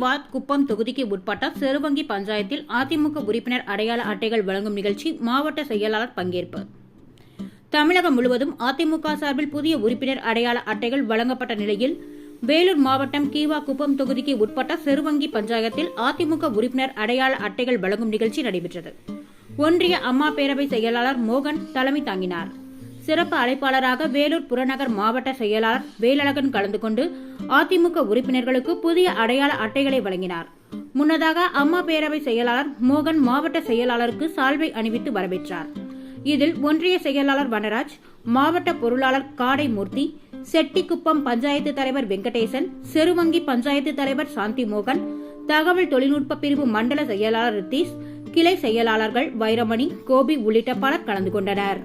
Ward குப்பம் தொகுதிக்கு உட்பட்ட செருவங்கி பஞ்சாயத்தில் அதிமுக உறுப்பினர் அடையாள அட்டைகள் வழங்கும் நிகழ்ச்சி மாவட்ட செயலாளர் பங்கேற்பு. தமிழகம் முழுவதும் அதிமுக சார்பில் புதிய உறுப்பினர் அடையாள அட்டைகள் வழங்கப்பட்ட நிலையில் வேலூர் மாவட்டம் கீவா குப்பம் தொகுதிக்கு உட்பட்ட செருவங்கி பஞ்சாயத்தில் அதிமுக உறுப்பினர் அடையாள அட்டைகள் வழங்கும் நிகழ்ச்சி நடைபெற்றது. ஒன்றிய அம்மா பேரவை செயலாளர் மோகன் தலைமை தாங்கினார். சிறப்பு அழைப்பாளராக வேலூர் புறநகர் மாவட்ட செயலாளர் வேலழகன் கலந்து கொண்டு அதிமுக உறுப்பினர்களுக்கு புதிய அடையாள அட்டைகளை வழங்கினார். முன்னதாக அம்மா பேரவை செயலாளர் மோகன் மாவட்ட செயலாளருக்கு சால்வை அணிவித்து வரவேற்றார். இதில் ஒன்றிய செயலாளர் வனராஜ் மாவட்ட பொருளாளர் காடை மூர்த்தி செட்டிக்குப்பம் பஞ்சாயத்து தலைவர் வெங்கடேசன் செருவங்கி பஞ்சாயத்து தலைவர் சாந்தி மோகன் தகவல் தொழில்நுட்ப பிரிவு மண்டல செயலாளர் ரித்தீஷ் கிளை செயலாளர்கள் வைரமணி கோபி உள்ளிட்ட பலர் கலந்து கொண்டனர்.